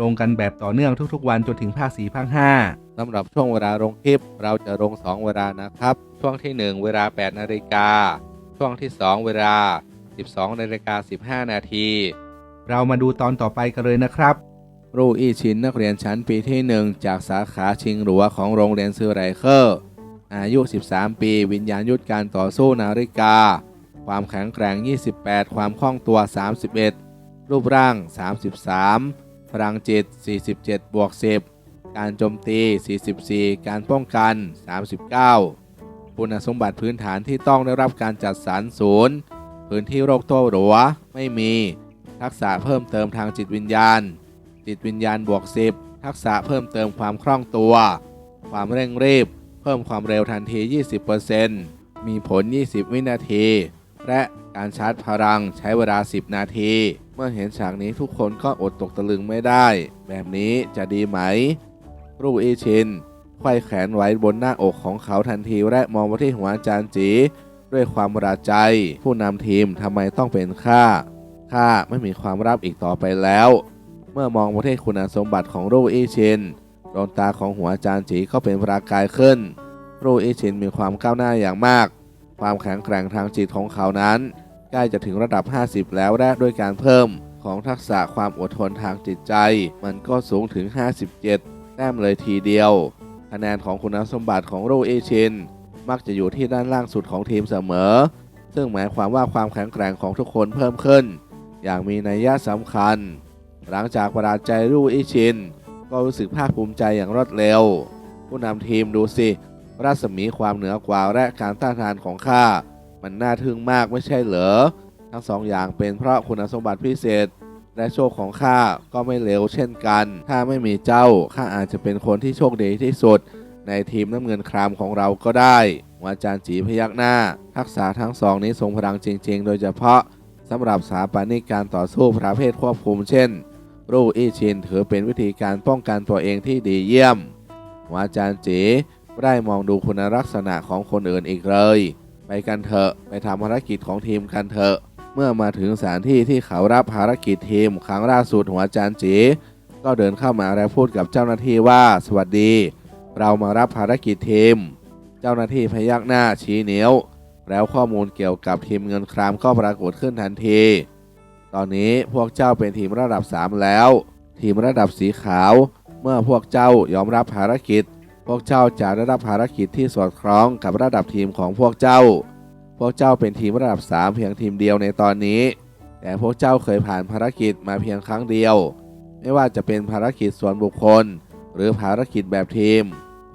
ลงกันแบบต่อเนื่องทุกๆ วันจนถึงภาค4ภาค5สำหรับช่วงเวลาลงคลิป เราจะลง 2 เวลานะครับ ช่วงที่ 1 เวลา 8 นาฬิกา ช่วงที่ 2 เวลา 12 นาฬิกา 15 นาที เรามาดูตอนต่อไปกันเลยนะครับรูอี้ชินนักเรียนชั้นปีที่ 1 จากสาขาชิงหลัวของโรงเรียนซือไรเคอร์ อายุ 13 ปี วิญญาณยุทธการต่อสู้นาฬิกา ความแข็งแกร่ง 28 ความคล่องตัว 31 รูปร่าง 33 พลังจิต 47 บวก 10 การโจมตี 44 การป้องกัน 39 คุณสมบัติพื้นฐานที่ต้องได้รับการจัดสรรศูนย์ พื้นที่โรคโต้หรัวไม่มี ทักษะเพิ่มเติมทางจิตวิญญาณ จิตวิญญาณบวก 10 ทักษะเพิ่มเติมความคล่องตัว ความเร่งรีบ เพิ่มความเร็วทันที 20%มีผล 20 วินาที และการชาร์จพลังใช้เวลา 10 นาทีเมื่อเห็นฉากนี้ทุกคนก็อดตกตะลึงไม่ได้ แบบนี้จะดีไหม รูอีชินไขว้แขนไว้บนหน้าอกของเขาทันทีและมองมาที่หัวอาจารย์จี ด้วยความราใจ ผู้นำทีมทำไมต้องเป็นข้าข้าไม่มีความรับอีกต่อไปแล้ว เมื่อมองประเทศคุณสมบัติของรูอีชินดวงตาของหัวอาจารย์จีก็เป็นประกายขึ้นรูอีชินมีความก้าวหน้าอย่างมาก ความแข็งแกร่งทางจิตของเขานั้น ใกล้จะถึงระดับ 50 แล้วและด้วยการเพิ่มของทักษะความอดทนทางจิตใจ มันก็สูงถึง 57 แต้มเลยทีเดียว คะแนนของคุณสมบัติของรูอีชินมักจะอยู่ที่ด้านล่างสุดของทีมเสมอ ซึ่งหมายความว่าความแข็งแกร่งของทุกคนเพิ่มขึ้น อย่างมีนัยยะสำคัญ หลังจากประหลาดใจรูอิชิน ก็รู้สึกภาคภูมิใจอย่างรวดเร็ว ผู้นำทีมดูสิ รัศมีความเหนือกว่าและการต้านทานของข้า มันน่าทึ่งมากไม่ใช่เหรอ ทั้งสองอย่างเป็นเพราะคุณสมบัติพิเศษ และโชคของข้าก็ไม่เลวเช่นกัน ถ้าไม่มีเจ้าข้าอาจจะเป็นคนที่โชคดีที่สุด ในทีมน้ำเงินครามของเราก็ได้วาจารย์จีพยักหน้า ทักษะทั้งสองนี้ทรงพลังจริง ๆ โดยเฉพาะสำหรับสาปนิกการต่อสู้ประเภทควบคุมเช่น รูอี้ชินถือเป็นวิธีการป้องกันตัวเองที่ดีเยี่ยมวาจารย์จีไม่ได้มองดูคุณลักษณะของคนอื่นอีกเลย กันเถอะ ไปทำภารกิจของทีมกันเถอะ เมื่อมาถึงสถานที่ที่เขารับภารกิจทีมครั้งล่าสุดหัวจารย์จีก็เดินเข้ามาและพูดกับเจ้าหน้าที่ว่า สวัสดี เรามารับภารกิจทีม เจ้าหน้าที่พยักหน้าชี้นิ้ว แล้วข้อมูลเกี่ยวกับทีมเงินครามก็ปรากฏขึ้นทันที ตอนนี้พวกเจ้าเป็นทีมระดับ 3 แล้ว ทีมระดับสีขาว เมื่อพวกเจ้ายอมรับภารกิจ พวกเจ้าจะได้รับภารกิจที่สอดคล้องกับระดับทีมของพวกเจ้า พวกเจ้าเป็นทีมระดับ 3 เพียงทีมเดียวในตอนนี้ แต่พวกเจ้าเคยผ่านภารกิจมาเพียงครั้งเดียว ไม่ว่าจะเป็นภารกิจส่วนบุคคล หรือภารกิจแบบทีม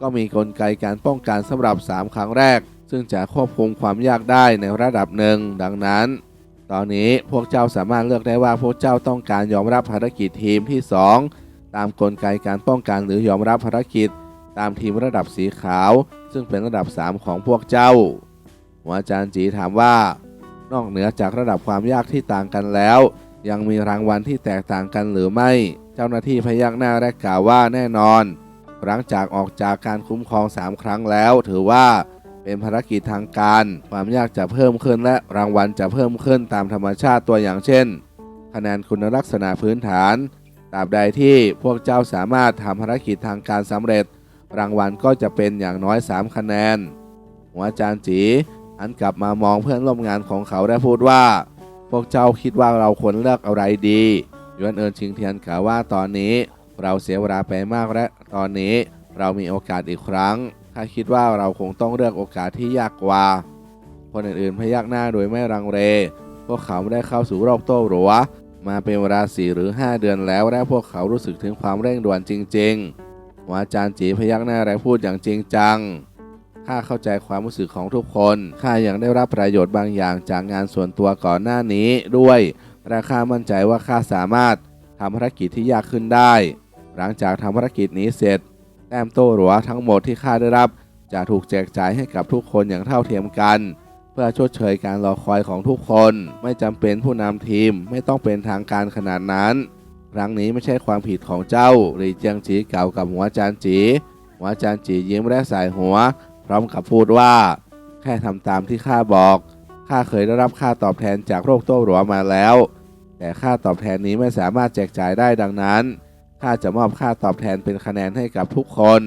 ก็มีกลไกการป้องกันสำหรับ 3 ครั้งแรก ซึ่งจะควบคุมความยากได้ในระดับหนึ่งดังนั้น ตอนนี้พวกเจ้าสามารถเลือกได้ว่าพวกเจ้าต้องการยอมรับภารกิจทีมที่ 2 ตามกลไกการป้องกันหรือยอมรับภารกิจ ตามทีมระดับสีขาว ซึ่งเป็นระดับ 3 ของพวกเจ้าหัวอาจารย์จีถามว่า นอกเหนือจากระดับความยากที่ต่างกันแล้ว ยังมีรางวัลที่แตกต่างกันหรือไม่ เจ้าหน้าที่พยักหน้าและกล่าวว่าแน่นอน หลังจากออกจากการคุ้มครอง 3 ครั้งแล้ว ถือว่าเป็นภารกิจทางการ ความยากจะเพิ่มขึ้นและรางวัลจะเพิ่มขึ้นตามธรรมชาติตัวอย่างเช่น คะแนนคุณลักษณะพื้นฐานตราบใดที่พวกเจ้าสามารถทำภารกิจทางการสำเร็จ รางวัลก็จะเป็นอย่างน้อย 3 คะแนน หัวอาจารย์จีหันกลับมามองเพื่อนร่วมงานของเขาและพูดว่า พวกเจ้าคิดว่าเราควรเลือกอะไรดียวนเอินชิงเทียนกล่าวว่าตอนนี้ เราเสียเวลาไปมากและตอนนี้เรามีโอกาสอีกครั้งข้าคิดว่าเราคงต้องเลือกโอกาสที่ยากกว่า คนอื่นๆพยักหน้าโดยไม่รังเล พวกเขาไม่ได้เข้าสู่รอบโต้หรัวมาเป็นเวลา4หรือ 5 เดือนแล้วและพวกเขารู้สึกถึงความเร่งด่วนจริง ๆ หัวอาจารย์จีพยักหน้าและพูดอย่างจริงจัง ข้าเข้าใจความรู้สึกของทุกคน ข้ายังได้รับประโยชน์บางอย่างจากงานส่วนตัวก่อนหน้านี้ด้วย และข้ามั่นใจว่าข้าสามารถทำภารกิจที่ยากขึ้นได้ หลังจากทำภารกิจนี้เสร็จ แต้มโต้หรัวทั้งหมดที่ข้าได้รับ จะถูกแจกจ่ายให้กับทุกคนอย่างเท่าเทียมกันเพื่อชดเชยการรอคอยของทุกคน ไม่จำเป็นผู้นำทีมไม่ต้องเป็นทางการขนาดนั้น ครั้งนี้ไม่ใช่ความผิดของเจ้าหลีเจียงจีเก่ากับหัวจานจี หัวจานจียิ้มและสายหัว พร้อมกับพูดว่า แค่ทำตามที่ข้าบอกข้าเคยได้รับค่าตอบแทนจากโรคโต้หรัวมาแล้ว แต่ค่าตอบแทนนี้ไม่สามารถแจกจ่ายได้ดังนั้นข้าจะมอบค่าตอบแทนเป็นคะแนนให้กับทุกคน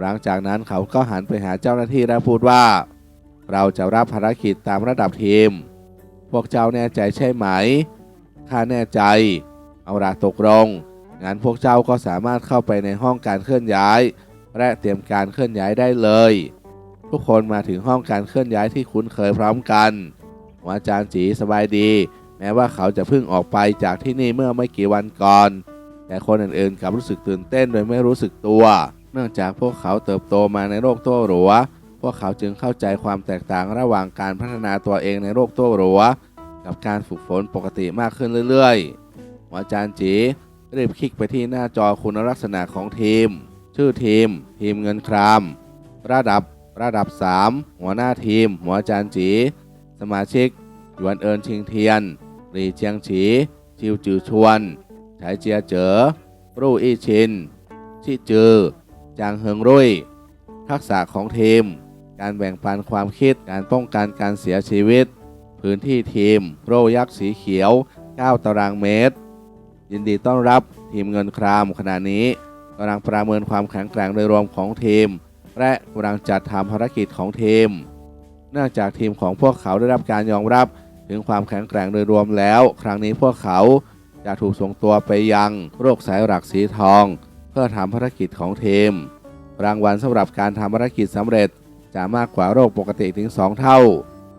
หลังจากนั้นเขาก็หันไปหาเจ้าหน้าที่และพูดว่า เราจะรับภารกิจตามระดับทีม พวกเจ้าแน่ใจใช่ไหมข้าแน่ใจ เอาละตกลงงั้นพวกเจ้าก็สามารถเข้าไปในห้องการเคลื่อนย้าย และเตรียมการเคลื่อนย้ายได้เลย ทุกคนมาถึงห้องการเคลื่อนย้ายที่คุ้นเคยพร้อมกันอาจารย์จีสบายดี แม้ว่าเขาจะเพิ่งออกไปจากที่นี่เมื่อไม่กี่วันก่อน แต่คนอื่นๆกลับรู้สึกตื่นเต้นโดยไม่รู้สึกตัว เนื่องจากพวกเขาเติบโตมาในโลกโต้หรัว พวกเขาจึงเข้าใจความแตกต่างระหว่างการพัฒนาตัวเองในโลกโต้หรัว กับการฝึกฝนปกติมากขึ้นเรื่อยๆ หัวอาจารย์จีรีบคลิกไปที่หน้าจอคุณลักษณะของทีม ชื่อทีม ทีมเงินคราม ระดับระดับ 3 หัวหน้าทีม หัวอาจารย์จี สมาชิกหยวนเอินชิงเทียนหลีเจียงฉี ชิวจือชวนฉายเจียเจ๋อรู่อี้ชิน ชิจือ จางเฮิงรุ่ย ทักษะของทีม การแบ่งปันความคิด การป้องกันการเสียชีวิต พื้นที่ทีม โรยักษ์สีเขียว 9 ตารางเมตร ยินดีต้อนรับทีมเงินครามขณะนี้กำลังประเมินความแข็งแกร่งโดยรวมของทีม และกำลังจัดทำภารกิจของทีม เนื่องจากทีมของพวกเขาได้รับการยอมรับถึงความแข็งแกร่งโดยรวมแล้ว ครั้งนี้พวกเขาจะถูกส่งตัวไปยังโรคสายหลักสีทอง เพื่อทำภารกิจของทีม รางวัลสำหรับการทำภารกิจสำเร็จจะมากกว่าโรคปกติถึง 2 เท่า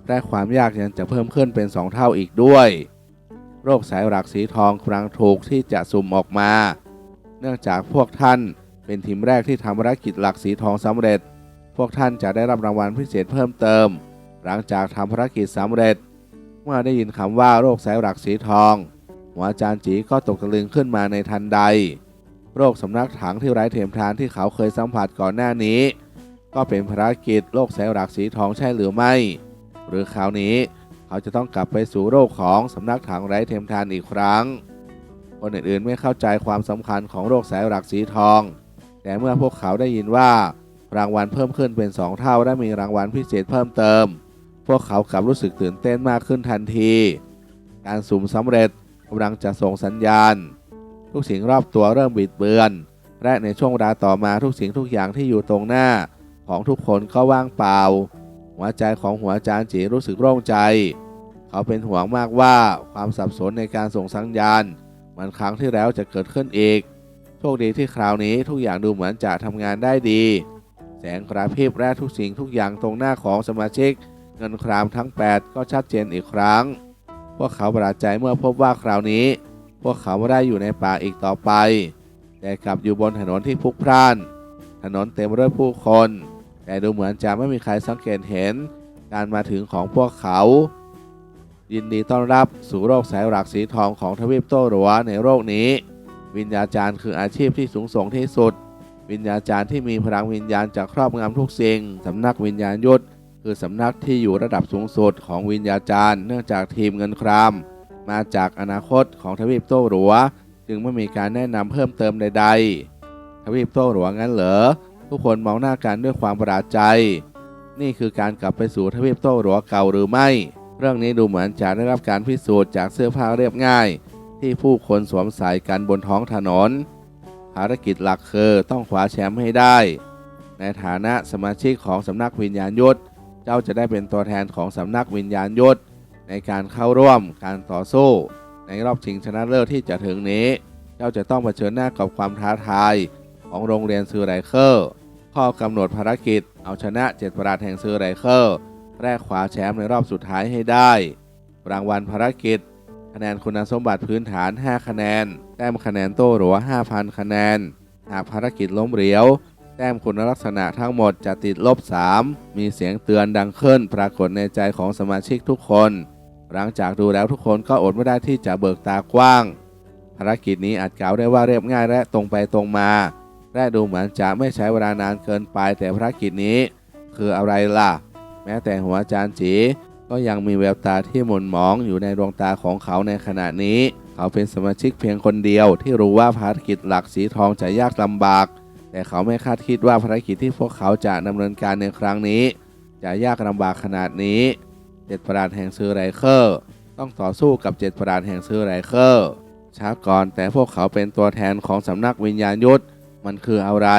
และความยากยังจะเพิ่มขึ้นเป็น 2 เท่าอีกด้วย โรคสายหลักสีทองกำลังถูกที่จะสุ่มออกมา เนื่องจากพวกท่านเป็นทีมแรกที่ทำภารกิจหลักสีทองสำเร็จ พวกท่านจะได้รับรางวัลพิเศษเพิ่มเติม หลังจากทำภารกิจสำเร็จ เมื่อได้ยินคำว่าโรคสายหลักสีทองหัวจารย์จีก็ตกตะลึงขึ้นมาในทันใด โรคสำนักถังที่ไร้เทียมทานที่เขาเคยสัมผัสก่อนหน้านี้ ก็เป็นภารกิจโรคสายหลักสีทองใช่หรือไม่ หรือคราวนี้ เขาจะต้องกลับไปสู่โรคของสำนักถังไร้เทียมทานอีกครั้ง คนอื่นๆไม่เข้าใจความสำคัญของโรคสายหลักสีทอง แต่เมื่อพวกเขาได้ยินว่า รางวัลเพิ่มขึ้นเป็น 2 เท่าและมีรางวัลพิเศษเพิ่มเติม พวกเขากลับรู้สึกตื่นเต้นมากขึ้นทันที การสุ่มสำเร็จกำลังจะส่งสัญญาณ ทุกสิ่งรอบตัวเริ่มบิดเบือน และในช่วงเวลาต่อมาทุกสิ่งทุกอย่างที่อยู่ตรงหน้าของทุกคนก็ว่างเปล่า หัวใจของหัวอาจารย์จีรู้สึกโล่งใจ เขาเป็นห่วงมากว่าความสับสนในการส่งสัญญาณมือนครั้งที่แล้วจะเกิดขึ้นอีก โชคดีที่คราวนี้ทุกอย่างดูเหมือนจะทำงานได้ดี แสงกระพริบและทุกสิ่งทุกอย่างตรงหน้าของสมาชิก เงินครามทั้ง 8 ก็ชัดเจนอีกครั้ง พวกเขาประหลาดใจเมื่อพบว่าคราวนี้ พวกเขาไม่ได้อยู่ในป่าอีกต่อไป แต่กลับอยู่บนถนนที่พลุกพล่าน ถนนเต็มไปด้วยผู้คน แต่ดูเหมือนจะไม่มีใครสังเกตเห็นการมาถึงของพวกเขา ยินดีต้อนรับสู่โลกสายหลักสีทองของทวีปโต้หรัวในโลกนี้ วิญญาจารย์คืออาชีพที่สูงส่งที่สุด วิญญาจารย์ที่มีพลังวิญญาณจากครอบงำทุกสิ่งสำนักวิญญาณยุทธคือสำนักที่อยู่ระดับสูงสุดของวิญญาจารย์ เนื่องจากทีมเงินคราม มาจากอนาคตของทวีปโต้หรัว จึงไม่มีการแนะนำเพิ่มเติมใด ๆ ทวีปโต้หรัวงั้นเหรอ ทุกคนมองหน้ากันด้วยความประหลาดใจ นี่คือการกลับไปสู่ทวีปโต้หรัวเก่าหรือไม่ เรื่องนี้ดูเหมือนจะได้รับการพิสูจน์จากเสื้อผ้าเรียบง่าย ที่ผู้คนสวมใส่กันบนท้องถนน ภารกิจหลักคือต้องคว้าแชมป์ให้ได้ ในฐานะสมาชิกของสำนักวิญญาณยุทธเจ้าจะได้เป็นตัวแทนของสำนักวิญญาณยุทธในการเข้าร่วมการต่อสู้ ในรอบชิงชนะเลิศที่จะถึงนี้ เจ้าจะต้องเผชิญหน้ากับความท้าทาย ของโรงเรียนซือไรเคอร์ข้อกำหนดภารกิจ เอาชนะเจ็ดประหลาดแห่งซือไรเคอร์แรกขวาแชมป์ในรอบสุดท้ายให้ได้ รางวัลภารกิจ คะแนนคุณสมบัติพื้นฐาน 5 คะแนน แต้มคะแนนโต้หรัว5,000 คะแนน หากภารกิจล้มเหลวแต้มคุณลักษณะทั้งหมดจะติดลบ 3 มีเสียงเตือนดังขึ้นปรากฏในใจของสมาชิกทุกคน หลังจากดูแล้วทุกคนก็อดไม่ได้ที่จะเบิกตากว้าง ภารกิจนี้อาจกล่าวได้ว่าเรียบง่ายและตรงไปตรงมา และดูเหมือนจะไม่ใช้เวลานานเกินไปแต่ภารกิจนี้ คืออะไรล่ะ แม้แต่หัวอาจารย์จีก็ยังมีแววตาที่หม่นหมองอยู่ในดวงตาของเขาในขณะนี้ เขาเป็นสมาชิกเพียงคนเดียวที่รู้ว่าภารกิจหลักสีทองจะยากลำบาก แต่เขาไม่คาดคิดว่าภารกิจที่พวกเขาจะดำเนินการในครั้งนี้ จะยากลำบากขนาดนี้ เจ็ดประหลาดแห่งซื้อไรเคอร์ ต้องต่อสู้กับเจ็ดประหลาดแห่งซื้อไรเคอร์ช้าก่อนแต่พวกเขาเป็นตัวแทนของสำนักวิญญาณยุทธ มันคืออะไร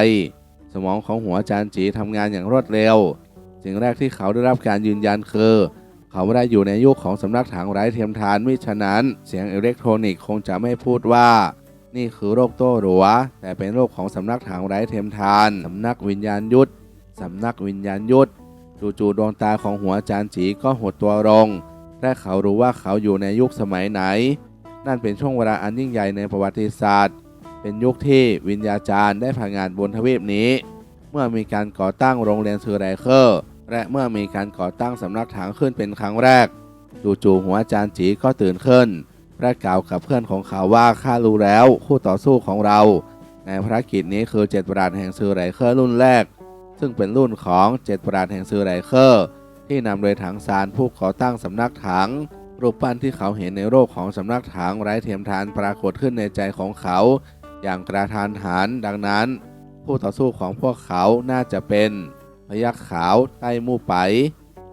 สมองของหัวอาจารย์จีทำงานอย่างรวดเร็วสิ่งแรกที่เขาได้รับการยืนยันคือ เขาไม่ได้อยู่ในยุคของสำนักถังไร้เทียมทานมิฉะนั้น เสียงอิเล็กทรอนิกส์คงจะไม่พูดว่า นี่คือโรคโต้หรัว แต่เป็นโรคของสำนักถังไร้เทียมทานสำนักวิญญาณยุทธสำนักวิญญาณยุทธจู่ๆดวงตาของหัวอาจารย์จีก็หดตัวลงและเขารู้ว่าเขาอยู่ในยุคสมัยไหน นั่นเป็นช่วงเวลาอันยิ่งใหญ่ในประวัติศาสตร์ เป็นยุคที่วิญญาจารย์ได้ผ่านงานบนทวีปนี้ เมื่อมีการก่อตั้งโรงเรียนซือไรเคอร์ และเมื่อมีการก่อตั้งสำนักถังขึ้นเป็นครั้งแรกจู่ๆหัวอาจารย์จีก็ตื่นขึ้นและกล่าวกับเพื่อนของเขาว่าข้ารู้แล้วคู่ต่อสู้ของเรา ในภารกิจนี้คือเจ็ดปราดแห่งซือไรเคอร์รุ่นแรก ซึ่งเป็นรุ่นของเจ็ดปราดแห่งซือไรเคอร์ที่นำโดยถังซานผู้ก่อตั้งสำนักถังรูปปั้นที่เขาเห็นในโลกของสำนักถังไร้เทียมทานปรากฏขึ้นในใจของเขา อย่างกระทานหันดังนั้น ผู้ต่อสู้ของพวกเขาน่าจะเป็นพยักขาวใต้มู่ไป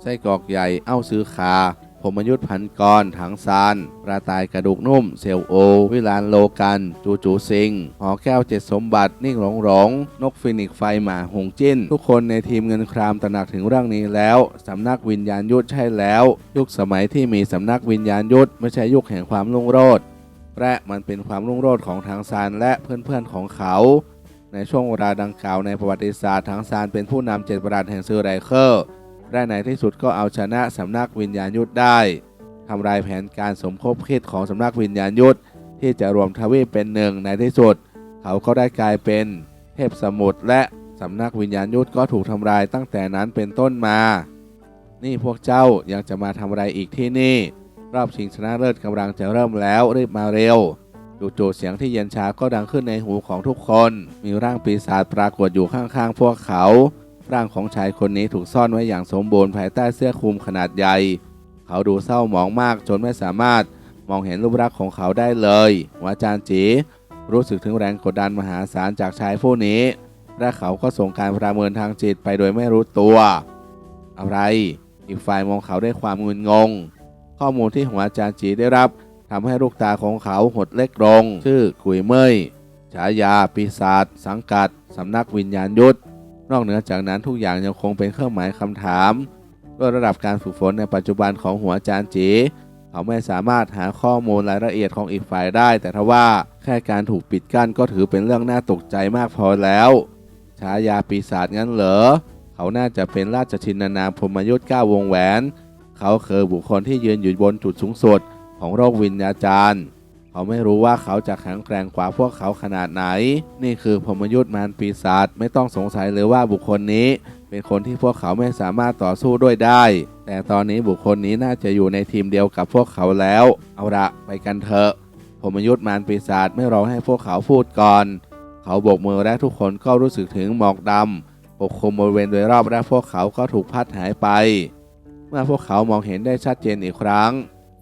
ไส้กรอกใหญ่เอ้าซื้อคาผมยุทธพันกร ถังซานปลาตายกระดูกนุ่ม เซลโอ วิลานโลกัน จูจูซิง หอแก้วเจ็ดสมบัติ นิ่งหลงหลง นกฟินิกไฟหมาหงจิ้น ทุกคนในทีมเงินครามตระหนักถึงเรื่องนี้แล้ว สำนักวิญญาณยุทธใช่แล้ว ยุคสมัยที่มีสำนักวิญญาณยุทธไม่ใช่ยุคแห่งความรุ่งโรจน์ และมันเป็นความรุ่งโรจน์ของทางซานและเพื่อนๆของเขา ในช่วงเวลาดังกล่าวในประวัติศาสตร์ทางซานเป็นผู้นำเจ็ดประหลาดแห่งซือไรเคอร์และในที่สุดก็เอาชนะสำนักวิญญาณยุทธได้ทำลายแผนการสมคบคิดของสำนักวิญญาณยุทธที่จะรวมทวีปเป็นหนึ่งในที่สุด เขาก็ได้กลายเป็นเทพสมุทรและสำนักวิญญาณยุทธก็ถูกทำลายตั้งแต่นั้นเป็นต้นมา นี่พวกเจ้ายังจะมาทำอะไรอีกที่นี่ รอบชิงชนะเลิศกำลังจะเริ่มแล้วรีบมาเร็วจู่ๆเสียงที่เย็นชาก็ดังขึ้นในหูของทุกคน มีร่างปีศาจปรากฏอยู่ข้างๆ พวกเขา ร่างของชายคนนี้ถูกซ่อนไว้อย่างสมบูรณ์ภายใต้เสื้อคลุมขนาดใหญ่ เขาดูเศร้าหมองมากจนไม่สามารถมองเห็นรูปรักษณ์ของเขาได้เลยวาจารย์จีรู้สึกถึงแรงกดดันมหาศาลจากชายผู้นี้ และเขาก็ส่งการประเมินทางจิตไปโดยไม่รู้ตัว อะไร อีกฝ่ายมองเขาด้วยความงุนงง ข้อมูลที่หัวอาจารย์จีได้รับทำให้ลูกตาของเขาหดเล็กลง ชื่อกุยเมยฉายา ปีศาจสังกัด สำนักวิญญาณยุทธนอกเหนือจากนั้นทุกอย่างยังคงเป็นเครื่องหมายคำถามด้วยระดับการฝึกฝนในปัจจุบันของหัวอาจารย์จีเขาไม่สามารถหาข้อมูลรายละเอียดของอีกฝ่ายได้ แต่ทว่าแค่การถูกปิดกั้นก็ถือเป็นเรื่องน่าตกใจมากพอแล้วฉายาปีศาจงั้นเหรอเขาน่าจะเป็นราชชินนามพรหมยุทธ์ก้าวงแหวน เขาคือบุคคลที่ยืนอยู่บนจุดสูงสุดของโลกวิญญาจารย์เขาไม่รู้ว่าเขาจะแข็งแกร่งกว่าพวกเขาขนาดไหน นี่คือพมยุทธ์มารปีศาจไม่ต้องสงสัยเลยว่าบุคคลนี้ เป็นคนที่พวกเขาไม่สามารถต่อสู้ด้วยได้ แต่ตอนนี้บุคคลนี้น่าจะอยู่ในทีมเดียวกับพวกเขาแล้ว เอาละไปกันเถอะพมยุทธ์มารปีศาจไม่รอให้พวกเขาพูดก่อน เขาโบกมือและทุกคนก็รู้สึกถึงหมอกดำปกคลุมบริเวณโดยรอบและพวกเขาก็ถูกพัดหายไป มื่อพวกเขามองเห็นได้ชัดเจนอีกครั้ง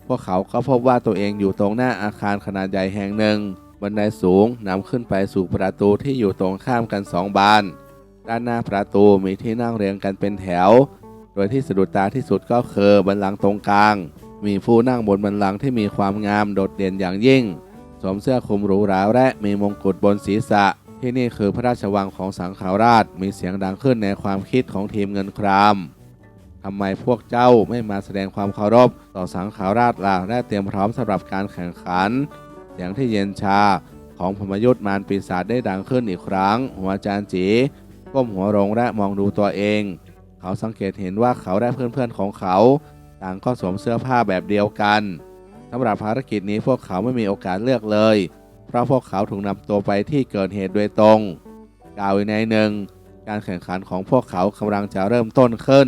พวกเขาก็พบว่าตัวเองอยู่ตรงหน้าอาคารขนาดใหญ่แห่งหนึ่ง บันไดสูงนำขึ้นไปสู่ประตูที่อยู่ตรงข้ามกันสองบาน ด้านหน้าประตูมีที่นั่งเรียงกันเป็นแถว โดยที่สะดุดตาที่สุดก็คือบันลังตรงกลาง มีผู้นั่งบนบันลังที่มีความงามโดดเด่นอย่างยิ่ง สวมเสื้อคลุมหรูหราและมีมงกุฎบนศีรษะ ที่นี่คือพระราชวังของสังขาราช มีเสียงดังขึ้นในความคิดของทีมเงินคราม ทำไมพวกเจ้าไม่มาแสดงความเคารพต่อสังขาราชล่ะและเตรียมพร้อมสำหรับการแข่งขัน เสียงที่เย็นชาของพมยุทธ์มารปีศาจได้ดังขึ้นอีกครั้ง หัวอาจารย์จีก้มหัวลงและมองดูตัวเอง เขาสังเกตเห็นว่าเขาและเพื่อนๆของเขา ต่างก็สวมเสื้อผ้าแบบเดียวกันสำหรับภารกิจนี้พวกเขาไม่มีโอกาสเลือกเลย เพราะพวกเขาถูกนำตัวไปที่เกิดเหตุโดยตรง กล่าวอีกในหนึ่ง การแข่งขันของพวกเขากำลังจะเริ่มต้นขึ้น